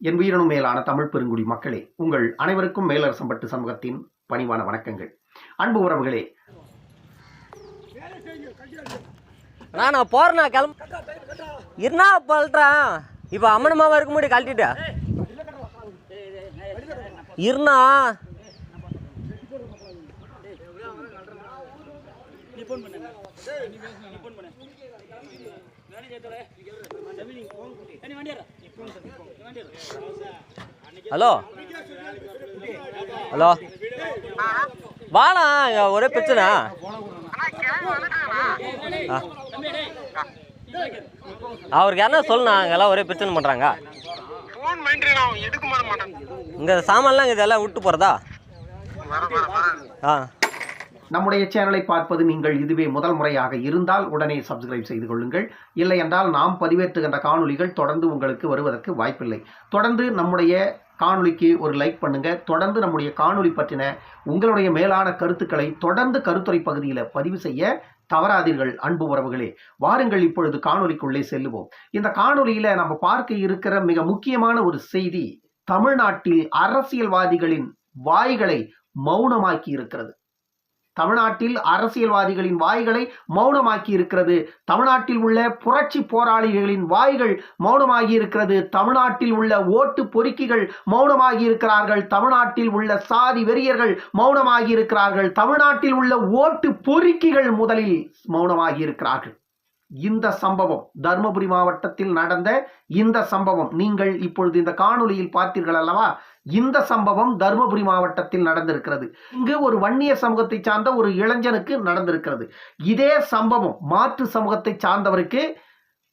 என் உயிரினும் மேலான தமிழ் பெருங்குடி மக்களே உங்கள் அனைவருக்கும் மேலரசம்பட்டு சமூகத்தின் பணிவான வணக்கங்கள். அன்பு உறவுகளே. நான் போறேண்ணா கிளம்ப. இருந்தா பல்றேன் இப்போ அம்மனமாவா இருக்க முடியும் கழட்டிட்டு? இருந்தா ஹலோ? ஹலோ? இங்க ஒரே பிரச்சனை. அவருக்கு யாருன்னா சொல்லுண்ணா அங்கெல்லாம் ஒரே பிரச்சனை பண்ணுறாங்க இங்கே சாமான்லாம் இதெல்லாம் விட்டு போகிறதா ஆ. நம்முடைய சேனலை பார்ப்பது நீங்கள் இதுவே முதல் முறையாக இருந்தால் உடனே சப்ஸ்கிரைப் செய்து கொள்ளுங்கள். இல்லை என்றால் நாம் பதிவேற்றுகின்ற காணொலிகள் தொடர்ந்து உங்களுக்கு வருவதற்கு வாய்ப்பில்லை. தொடர்ந்து நம்முடைய காணொலிக்கு ஒரு லைக் பண்ணுங்க. தொடர்ந்து நம்முடைய காணொலி பற்றின உங்களுடைய மேலான கருத்துக்களை தொடர்ந்து கருத்துரை பகுதியில் பதிவு செய்ய தவறாதீர்கள் அன்பு உறவுகளே. வாருங்கள் இப்பொழுது காணொலிக்குள்ளே செல்லுவோம். இந்த காணொலியில் நம்ம பார்க்க இருக்கிற மிக முக்கியமான ஒரு செய்தி தமிழ்நாட்டில் அரசியல்வாதிகளின் வாய்களை மௌனமாக்கி இருக்கிறது. தமிழ்நாட்டில் அரசியல்வாதிகளின் வாய்களை மௌனமாக்கி இருக்கிறது தமிழ்நாட்டில் உள்ள புரட்சி போராளிகளின் வாய்கள் மௌனமாகி இருக்கிறது தமிழ்நாட்டில் உள்ள ஓட்டு பொறுக்கிகள் மௌனமாகி இருக்கிறார்கள் தமிழ்நாட்டில் உள்ள சாதி வெறியர்கள் மௌனமாகி இருக்கிறார்கள் தமிழ்நாட்டில் உள்ள ஓட்டு பொறுக்கிகள் முதலில் மௌனமாகி இருக்கிறார்கள் இந்த சம்பவம் தருமபுரி மாவட்டத்தில் நடந்த இந்த சம்பவம் நீங்கள் இப்பொழுது இந்த காணொலியில் பார்த்தீர்கள் அல்லவா? இந்த சம்பவம் தருமபுரி மாவட்டத்தில் நடந்திருக்கிறது. இங்கு ஒரு வன்னிய சமூகத்தை சார்ந்த ஒரு இளைஞனுக்கு நடந்திருக்கிறது. இதே சம்பவம் மாற்று சமூகத்தை சார்ந்தவருக்கு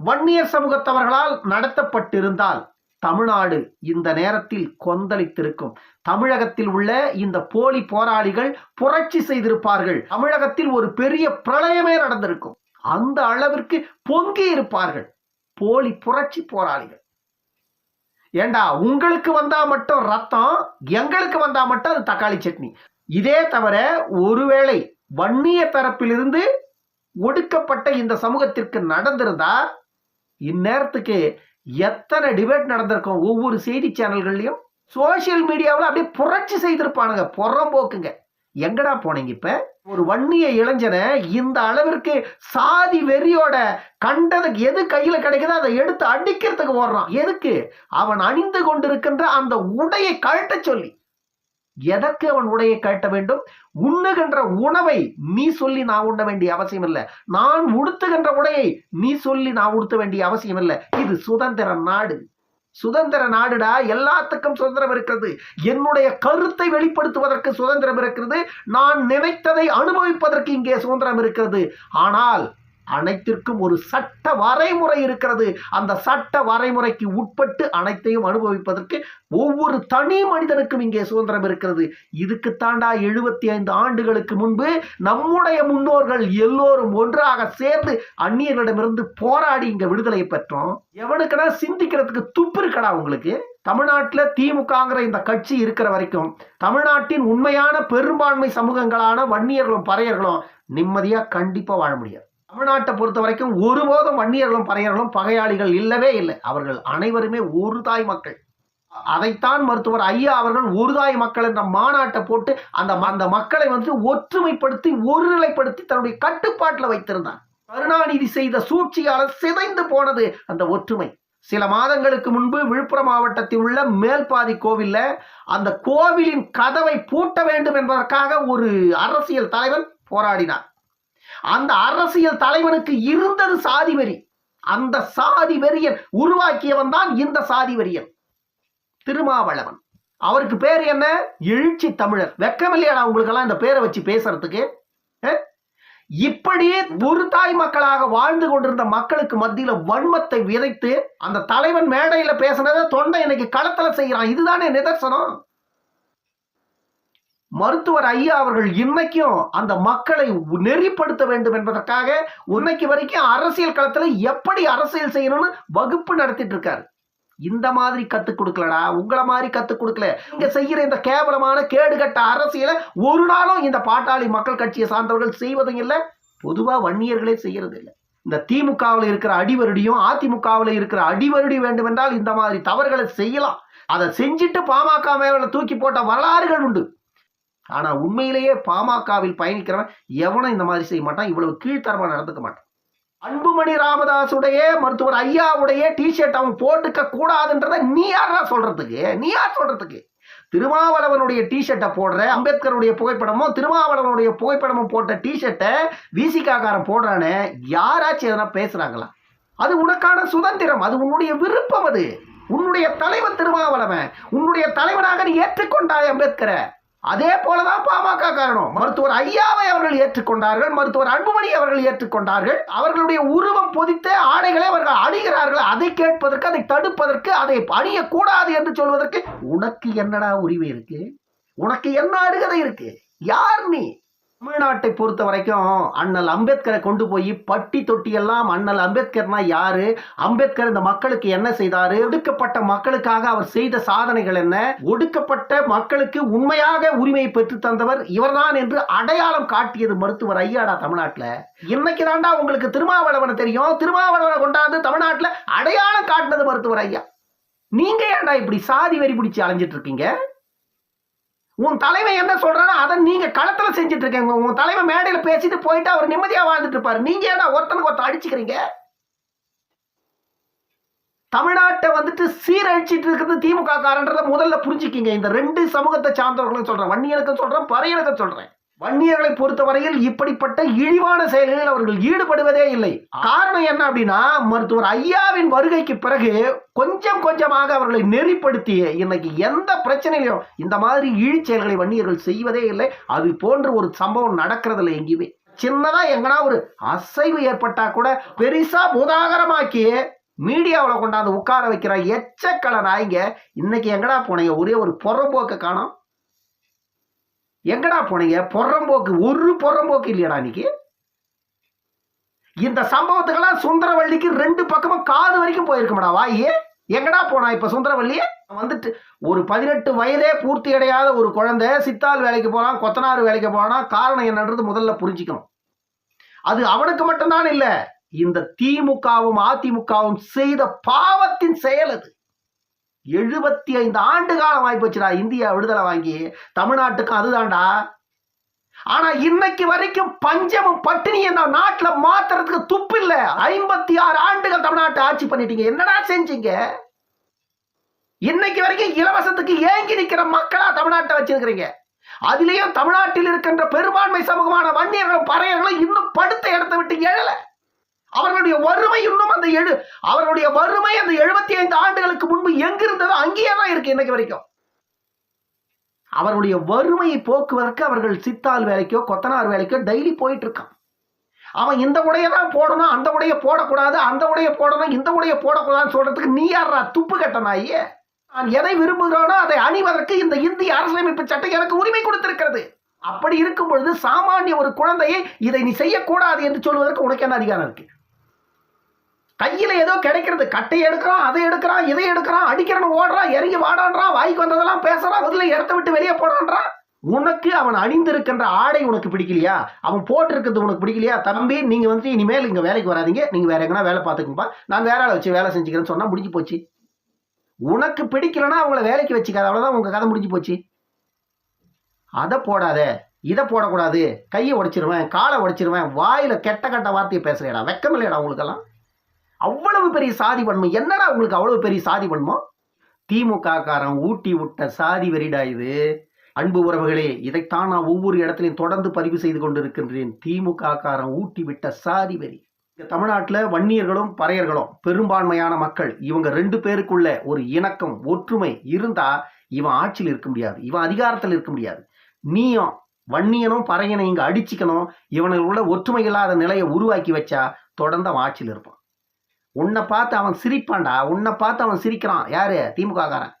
வன்னிய சமூகத்தவர்களால் நடத்தப்பட்டிருந்தால் தமிழ்நாடு இந்த நேரத்தில் கொந்தளித்திருக்கும். தமிழகத்தில் உள்ள இந்த போலி போராளிகள் புரட்சி செய்திருப்பார்கள். தமிழகத்தில் ஒரு பெரிய பிரளயமே நடந்திருக்கும். அந்த அளவிற்கு பொங்கி இருப்பார்கள் போலி புரட்சி போராளிகள். ஏண்டா உங்களுக்கு வந்தா மட்டும் ரத்தம் எங்களுக்கு வந்தா மட்டும் அது தக்காளி சட்னி. இதே தவிர ஒருவேளை வன்னிய தரப்பிலிருந்து ஒடுக்கப்பட்ட இந்த சமூகத்திற்கு நடந்திருந்தா இந்நேரத்துக்கு எத்தனை டிபேட் நடந்திருக்கும் ஒவ்வொரு செய்தி சேனல்கள்லையும் சோசியல் மீடியாவில் அப்படியே புரட்சி செய்திருப்பானுங்க புறம்போக்குங்க. எங்கடா போனீங்க இப்ப? ஒரு வன்னிய இளைஞனை இந்த அளவிற்கு சாதி வெறியோட கண்டதுக்கு எது கையில கிடைக்குதோ அதை எடுத்து அடிக்கிறதுக்கு ஓடுறான். எதுக்கு? அவன் அணிந்து கொண்டிருக்கின்ற அந்த உடையை கழட்ட சொல்லி. எதற்கு அவன் உடையை கழட்ட வேண்டும்? உண்ணுகின்ற உணவை நீ சொல்லி நான் உண்ண வேண்டிய அவசியம் இல்லை. நான் உடுத்துகின்ற உடையை நீ சொல்லி நான் உடுத்த வேண்டிய அவசியம் இல்லை. இது சுதந்திர நாடு. சுதந்திர நாடுடா எல்லாத்துக்கும் சுதந்திரம் இருக்கிறது. என்னுடைய கருத்தை வெளிப்படுத்துவதற்கு சுதந்திரம் இருக்கிறது. நான் நினைத்ததை அனுபவிப்பதற்கு இங்கே சுதந்திரம் இருக்கிறது. ஆனால் அனைத்திற்கும் ஒரு சட்ட வரைமுறை இருக்கிறது. அந்த சட்ட வரைமுறைக்கு உட்பட்டு அனைத்தையும் அனுபவிப்பதற்கு ஒவ்வொரு தனி மனிதனுக்கும் இங்கே சுதந்திரம் இருக்கிறது. இதுக்கு தாண்டா எழுபத்தி ஐந்து ஆண்டுகளுக்கு முன்பு நம்முடைய முன்னோர்கள் எல்லோரும் ஒன்றாக சேர்ந்து அந்நியர்களிடமிருந்து போராடி இங்க விடுதலையை பெற்றோம். எவனுக்குன்னா சிந்திக்கிறதுக்கு துப்பு இருக்கடா உங்களுக்கு. தமிழ்நாட்டில் திமுகங்கிற இந்த கட்சி இருக்கிற வரைக்கும் தமிழ்நாட்டின் உண்மையான பெரும்பான்மை சமூகங்களான வன்னியர்களும் பறையர்களும் நிம்மதியாக கண்டிப்பாக வாழ முடியாது. தமிழ்நாட்டை பொறுத்த வரைக்கும் ஒருபோதும் வன்னியர்களும் பறையர்களும் பகையாளிகள் இல்லவே இல்லை. அவர்கள் அனைவருமே ஒரு தாய் மக்கள். அதைத்தான் மருத்துவர் ஐயா அவர்கள் ஒரு தாய் மக்கள் என்ற மாநாட்டை போட்டு அந்த அந்த மக்களை வந்து ஒற்றுமைப்படுத்தி ஒருநிலைப்படுத்தி தன்னுடைய கட்டுப்பாட்டில் வைத்திருந்தார். கருணாநிதி செய்த சூழ்ச்சியால் சிதைந்து போனது அந்த ஒற்றுமை. சில மாதங்களுக்கு முன்பு விழுப்புரம் மாவட்டத்தில் உள்ள மேல்பாதி கோவில்ல அந்த கோவிலின் கதவை பூட்ட வேண்டும் என்பதற்காக ஒரு அரசியல் தலைவன் போராடினார். அந்த அரசியல் தலைவனுக்கு இருந்தது சாதி வெறி. அந்த சாதி வெறியன் உருவாக்கியவன் தான் இந்த சாதி வெறியன். திருமாவளவன். அவருக்கு பேர் என்ன? எழுச்சி தமிழர். வெக்கமில்லையாடா உங்களுக்கெல்லாம் இந்த பேரை வச்சு பேசுறதுக்கு? இப்படியே ஒரு தாய் மக்களாக வாழ்ந்து கொண்டிருந்த மக்களுக்கு மத்தியில வன்மத்தை விதைத்து அந்த தலைவன் மேடையில பேசினதை தொண்டை இன்னைக்கு களத்துல செய்யறான் இதுதானே நிதர்சனம். மருத்துவர் ஐயா அவர்கள் இன்னைக்கும் அந்த மக்களை நெறிப்படுத்த வேண்டும் என்பதற்காக இன்னைக்கு வரைக்கும் அரசியல் களத்துல எப்படி அரசியல் செய்யணும்னு வகுப்பு நடத்திட்டு இருக்காரு. இந்த மாதிரி கத்துக் கொடுக்கலடா உங்களை மாதிரி கத்துக் கொடுக்கல. இங்க செய்யற இந்த கேவலமான கேடுகட்ட அரசியலை ஒரு நாளும் இந்த பாட்டாளி மக்கள் கட்சியை சார்ந்தவர்கள் செய்வதும் இல்லை பொதுவா வன்னியர்களே செய்யறது இல்லை. இந்த திமுகவில் இருக்கிற அடிவருடியும் அதிமுகவில் இருக்கிற அடிவருடி வேண்டுமென்றால் இந்த மாதிரி தவறுகளை செய்யலாம். அதை செஞ்சுட்டு பாமக மேல தூக்கி போட்ட வரலாறுகள் உண்டு. ஆனால் உண்மையிலேயே பாமகவில் பயணிக்கிறவன் எவனும் இந்த மாதிரி செய்ய மாட்டான் இவ்வளவு கீழ்த்தரமாக நடந்துக்க மாட்டான். அன்புமணி ராமதாஸுடைய மருத்துவர் ஐயாவுடைய டிஷர்ட் அவன் போட்டுக்க கூடாதுன்றத நீ யாரா சொல்றதுக்கு? நீ யார் சொல்றதுக்கு? திருமாவளவனுடைய டிஷர்ட்டை போடுற அம்பேத்கருடைய புகைப்படமும் திருமாவளவனுடைய புகைப்படமும் போட்ட டிஷர்ட்டை விசிகாக்காரன் போடுறானே யாராச்சும் எதனா பேசுறாங்களா? அது உனக்கான சுதந்திரம் அது உன்னுடைய விருப்பம் அது. உன்னுடைய தலைவன் திருமாவளவன் உன்னுடைய தலைவனாக நீ ஏற்றுக்கொண்டாய் அம்பேத்கரை. அதே போலதான் பாமக காரணம். மருத்துவர் ஐயாவை அவர்கள் ஏற்றுக்கொண்டார்கள் மருத்துவர் அன்புமணி அவர்கள் ஏற்றுக்கொண்டார்கள். அவர்களுடைய உருவம் பொதித்த ஆடைகளை அவர்கள் அணிகிறார்கள். அதை கேட்பதற்கு அதை தடுப்பதற்கு அதை அணியக்கூடாது என்று சொல்வதற்கு உனக்கு என்னடா உரிமை இருக்கு? உனக்கு என்ன அருகதை இருக்கு? யார் நீ? தமிழ்நாட்டை பொறுத்த வரைக்கும் அண்ணல் அம்பேத்கரை கொண்டு போய் பட்டி தொட்டி எல்லாம் அண்ணல் அம்பேத்கர்னா யாரு? அம்பேத்கர் இந்த மக்களுக்கு என்ன செய்தாரு? ஒடுக்கப்பட்ட மக்களுக்காக அவர் செய்த சாதனைகள் என்ன? ஒடுக்கப்பட்ட மக்களுக்கு உண்மையாக உரிமையை பெற்று தந்தவர் இவர்தான் என்று அடையாளம் காட்டியது மருத்துவர் ஐயாடா தமிழ்நாட்டுல. இன்னைக்கு தாண்டா உங்களுக்கு திருமாவளவனை தெரியும்? திருமாவளவனை கொண்டாந்து தமிழ்நாட்டுல அடையாளம் காட்டினது மருத்துவர் ஐயா. நீங்க ஏன்டா இப்படி சாதி வெறி பிடிச்சி அலைஞ்சிட்டு இருக்கீங்க? உன் தலைவன் என்ன சொல்றானோ அதை நீங்க களத்துல செஞ்சுட்டு இருக்கீங்க உன் தலைவன் மேடையில பேசிட்டு போயிட்டு அவர் நிம்மதியா வாழ்ந்துட்டு இருப்பாரு நீங்க ஏன்னா ஒருத்தனுக்கு ஒருத்தன் அடிச்சுக்கிறீங்க? தமிழ்நாட்டை வந்துட்டு சீரழிச்சிட்டு இருக்கிறது திமுக காரன்றதை முதல்ல புரிஞ்சுக்கிங்க. இந்த ரெண்டு சமூகத்தை சார்ந்தவர்களும் சொல்றேன். வன்னியனுக்கும் சொல்றேன் பறையனுக்கும் சொல்றேன். வன்னியர்களை பொறுத்தவரையில் இப்படிப்பட்ட இழிவான செயல்களில் அவர்கள் ஈடுபடுவதே இல்லை. காரணம் என்ன அப்படின்னா மருத்துவர் ஐயாவின் வருகைக்கு பிறகு கொஞ்சம் கொஞ்சமாக அவர்களை நெறிப்படுத்தி இன்னைக்கு எந்த பிரச்சனையிலும் இந்த மாதிரி இழிச்செயல்களை வன்னியர்கள் செய்வதே இல்லை. அது போன்ற ஒரு சம்பவம் நடக்கிறதில்ல எங்கேயுமே. சின்னதா எங்கன்னா ஒரு அசைவு ஏற்பட்டா கூட பெரிசா உதாகரமாக்கி மீடியாவில் கொண்டாந்து உட்கார வைக்கிற எச்சக்கலை நாய்ங்க இன்னைக்கு எங்கடா போனீங்க? ஒரே ஒரு புறம்போக்க காணும். எங்கடா போனீங்க? புறம்போக்கு ஒரு புறம்போக்கு இல்லையடா இன்னைக்கு இந்த சம்பவத்துக்கெல்லாம் சுந்தரவள்ளிக்கு ரெண்டு பக்கமும் காது வரைக்கும் போயிருக்கமாடா வாயே. எங்கடா போனா இப்ப சுந்தரவள்ளி வந்துட்டு ஒரு பதினெட்டு வயதே பூர்த்தி அடையாத ஒரு குழந்தை சித்தாள் வேலைக்கு போறான் கொத்தனார் வேலைக்கு போனா காரணம் என்னன்றது முதல்ல புரிஞ்சுக்கணும். அது அவனுக்கு மட்டும்தான் இல்லை இந்த திமுகவும் அதிமுகவும் செய்த பாவத்தின் செயல் அது. எழுபத்தி ஐந்து ஆண்டு காலம் ஆயிப்போச்சுடா இந்தியா விடுதலை வாங்கி. தமிழ்நாட்டுக்கும் அதுதான்டா. ஆனா இன்னைக்கு வரைக்கும் பஞ்சமும் பட்டினியும் நம்ம நாட்டில் மாத்துறதுக்கு துப்பு இல்ல ஐம்பத்தி ஆறு ஆண்டுகள் தமிழ்நாட்டை ஆட்சி பண்ணிட்டீங்க. என்னடா செஞ்சீங்க? இன்னைக்கு வரைக்கும் இலவசத்துக்கு ஏங்கி நிற்கிற மக்களா தமிழ்நாட்டை வச்சிருக்கிறீங்க. அதுலயும் தமிழ்நாட்டில் இருக்கின்ற பெரும்பான்மை சமூகமான வன்னியர்களும் பறையர்களும் இன்னும் படுத்த இடத்தை விட்டு எழல அவர்களுடைய வறுமை இன்னும் அந்த எழு அவர்களுடைய வறுமை அந்த எழுபத்தி ஐந்து ஆண்டுகளுக்கு முன்பு எங்கிருந்ததோ அங்கேயே தான் இருக்கு இன்னைக்கு வரைக்கும். அவருடைய வறுமையை போக்குவதற்கு அவர்கள் சித்தாள் வேலைக்கோ கொத்தனார் வேலைக்கோ டெய்லி போயிட்டு இருக்கான் அவன் இந்த உடைய தான் போடணும் அந்த உடைய போடக்கூடாது அந்த உடைய போடணும் இந்த உடைய போடக்கூடாதுன்னு சொல்றதுக்கு நீ யாரா துப்பு கட்ட நாயே. நான் எதை விரும்புகிறானோ அதை அணிவதற்கு இந்த இந்திய அரசியலமைப்பு சட்டம் எனக்கு உரிமை கொடுத்திருக்கிறது. அப்படி இருக்கும் பொழுது சாமானிய ஒரு குழந்தையை இதை நீ செய்யக்கூடாது என்று சொல்வதற்கு உனக்கு என்ன அதிகாரம் இருக்கு? கையில் ஏதோ கிடைக்கிறது. கட்டை எடுக்கிறான் அதை எடுக்கிறான் இதை எடுக்கிறான் அடிக்கிறவன் ஓடுறான் இறங்கி வாடான்றான் வாய்க்கு வந்ததெல்லாம் பேசுறான் முதல்ல இடத்த விட்டு வெளியே போடான்றான் உனக்கு அவன் அணிந்திருக்கின்ற ஆடை உனக்கு பிடிக்கலையா? அவன் போட்டிருக்கிறது உனக்கு பிடிக்கலையா? தம்பி நீங்கள் வந்து இனிமேல் இங்கே வேலைக்கு வராதீங்க. நீங்கள் வேற எங்கன்னா வேலை பார்த்துக்கும்பா நான் வேற ஆளை வச்சு வேலை செஞ்சுக்கிறேன்னு சொன்னால் முடிஞ்சு போச்சு. உனக்கு பிடிக்கலன்னா அவங்கள வேலைக்கு வச்சுக்காத. அவ்வளோதான் உங்கள் கதை முடிஞ்சு போச்சு. அதை போடாத. இதை போடக்கூடாது. கையை உடைச்சிருவேன் காலை உடைச்சிருவேன் வாயில் கெட்ட கெட்ட வார்த்தையை பேசுகிறேடா வெக்கம் இல்லையடா உங்களுக்கெல்லாம்? அவ்வளவு பெரிய சாதி வன்மை என்னடா உங்களுக்கு அவ்வளவு பெரிய சாதி வன்மம்? திமுக காரன் ஊட்டி விட்ட சாதி வெறிடா இது. அன்பு உறவுகளே இதைத்தான் நான் ஒவ்வொரு இடத்துலையும் தொடர்ந்து பதிவு செய்து கொண்டிருக்கின்றேன். திமுக காரன் ஊட்டி விட்ட சாதி வெறி. இங்க தமிழ்நாட்டில் வன்னியர்களும் பறையர்களும் பெரும்பான்மையான மக்கள். இவங்க ரெண்டு பேருக்குள்ள ஒரு இணக்கம் ஒற்றுமை இருந்தா இவன் ஆட்சியில் இருக்க முடியாது. இவன் அதிகாரத்தில் இருக்க முடியாது. நீயும் வன்னியனும் பறையனை இங்கே அடிச்சுக்கணும். இவனுக்கு உள்ள ஒற்றுமை இல்லாத நிலையை உருவாக்கி வச்சா தொடர்ந்து அவன் ஆட்சியில் இருப்பான். உன்னை பார்த்து அவன் சிரிப்பான்டா. உன்னை பார்த்து அவன் சிரிக்கிறான். யாரு? திமுக காரன்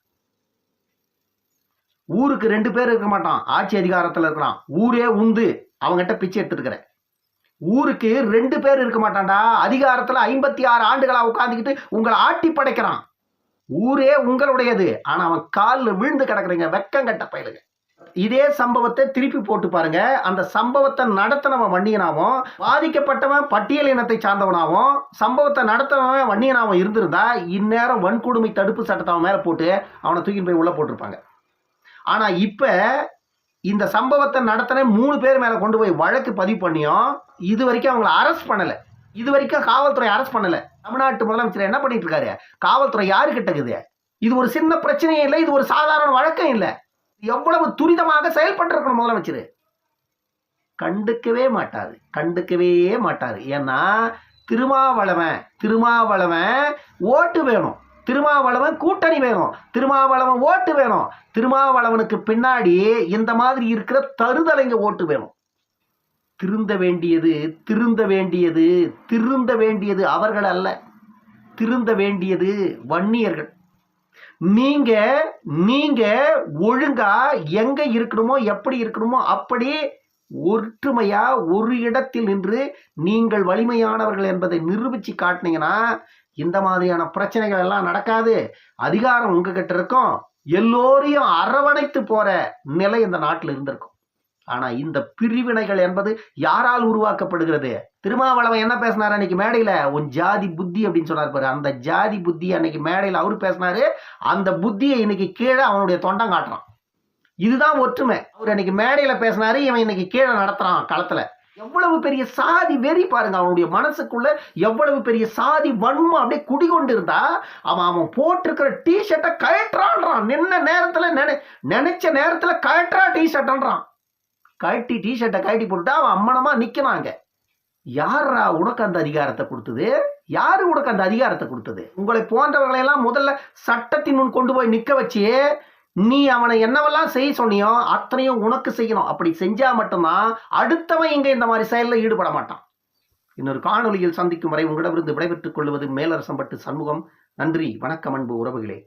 ஊருக்கு ரெண்டு பேர் இருக்க மாட்டான். ஆட்சி அதிகாரத்தில் இருக்கிறான். ஊரே உந்து. அவங்ககிட்ட பிச்சை எடுத்துருக்கிற ஊருக்கு ரெண்டு பேர் இருக்க மாட்டான்டா. அதிகாரத்தில் ஐம்பத்தி ஆறு ஆண்டுகளாக உட்காந்துக்கிட்டு உங்களை ஆட்டி படைக்கிறான். ஊரே உங்களுடையது. ஆனால் அவன் காலில் விழுந்து கிடக்குறீங்க. வெக்கம் கட்ட பயலுங்க. இதே சம்பவத்தை திருப்பி போட்டு பாருங்க. அந்த சம்பவத்தை நடத்தினவன் வன்னியனாவும் பாதிக்கப்பட்டவன் பட்டியல் இனத்தை சார்ந்தவனாவும் சம்பவத்தை நடத்தினவன் வன்னியனாவும் இருந்திருந்தா இந்நேரம் வன்கொடுமை தடுப்பு சட்டத்தை அவன் போட்டு அவனை தூக்கி போய் உள்ள போட்டிருப்பாங்க. ஆனா இப்ப இந்த சம்பவத்தை நடத்தின மூணு பேர் மேல கொண்டு போய் வழக்கு பதிவு பண்ணியும் இது வரைக்கும் அவங்கள அரெஸ்ட் பண்ணல. இது வரைக்கும் காவல்துறை அரெஸ்ட் பண்ணல. தமிழ்நாட்டு முதலமைச்சர் என்ன பண்ணிட்டு இருக்காரு? காவல்துறை யாரு கிட்ட இருக்குது? இது ஒரு சின்ன பிரச்சனையும் இல்லை இது ஒரு சாதாரண வழக்கம் இல்லை. எவ்வளவு துரிதமாக செயல்பட்டிருக்கணும் முதலமைச்சர்? கண்டுக்கவே மாட்டாரு. கண்டுக்கவே மாட்டாரு. ஏன்னா திருமாவளவன் திருமாவளவன் ஓட்டு வேணும். திருமாவளவன் கூட்டணி வேணும். திருமாவளவன் ஓட்டு வேணும். திருமாவளவனுக்கு பின்னாடி இந்த மாதிரி இருக்கிற தருதலைங்க ஓட்டு வேணும். திருந்த வேண்டியது திருந்த வேண்டியது திருந்த வேண்டியது அவர்கள் அல்ல. திருந்த வேண்டியது வன்னியர்கள். நீங்க நீங்க ஒழுங்கா எங்க இருக்கணுமோ எப்படி இருக்கணுமோ அப்படி ஒற்றுமையா ஒரு இடத்தில் நின்று நீங்கள் வலிமையானவர்கள் என்பதை நிரூபிச்சு காட்டினீங்கன்னா இந்த மாதிரியான பிரச்சனைகள் எல்லாம் நடக்காது. அதிகாரம் உங்ககிட்ட இருக்கும். எல்லோரையும் அரவணைத்து போற நிலை இந்த நாட்டில் இருந்திருக்கும். ஆனா இந்த பிரிவினைகள் என்பது யாரால் உருவாக்கப்படுகிறது? திருமாவளவன் என்ன பேசினாரு அன்னைக்கு மேடையில? உன் ஜாதி புத்தி அப்படின்னு சொன்னார் பாரு. அந்த ஜாதி புத்தி அன்னைக்கு மேடையில அவரு பேசினாரு. அந்த புத்தியை இன்னைக்கு கீழே அவனுடைய தொண்டம் காட்டுறான். இதுதான் ஒற்றுமை. அவர் அன்னைக்கு மேடையில பேசினாரு. இவன் இன்னைக்கு கீழே நடத்துறான் களத்துல. எவ்வளவு பெரிய சாதி வெறி பாருங்க. அவனுடைய மனசுக்குள்ள எவ்வளவு பெரிய சாதி வன்மம் அப்படியே குடிகொண்டு இருந்தா அவன் அவன் போட்டிருக்கிற டி ஷர்ட்டை கழட்டுறான்றான். நின்ன நேரத்துல நினை நினைச்ச நேரத்துல கழட்டுறா டி ஷர்ட்ன்றான் கழட்டி டிஷர்ட்டை கட்டி கழட்டி போட்டுட்டா அவன் அம்மனமாக நிற்கிறாங்க யாரா உனக்கு அந்த அதிகாரத்தை கொடுத்தது? யாரு உனக்கு அந்த அதிகாரத்தை கொடுத்தது? உங்களை போன்றவர்களை எல்லாம் முதல்ல சட்டத்தின் முன் கொண்டு போய் நிற்க வச்சு நீ அவனை என்னவெல்லாம் செய்ய சொன்னியோ அத்தனையும் உனக்கு செய்யணும். அப்படி செஞ்சால் மட்டும்தான் அடுத்தவன் இங்கே இந்த மாதிரி செயலில் ஈடுபட மாட்டான். இன்னொரு காணொலியில் சந்திக்கும் வரை உங்களிடமிருந்து விடைபெற்றுக் கொள்வது மேலரசம்பட்டு சண்முகம். நன்றி வணக்கம் அன்பு உறவுகளே.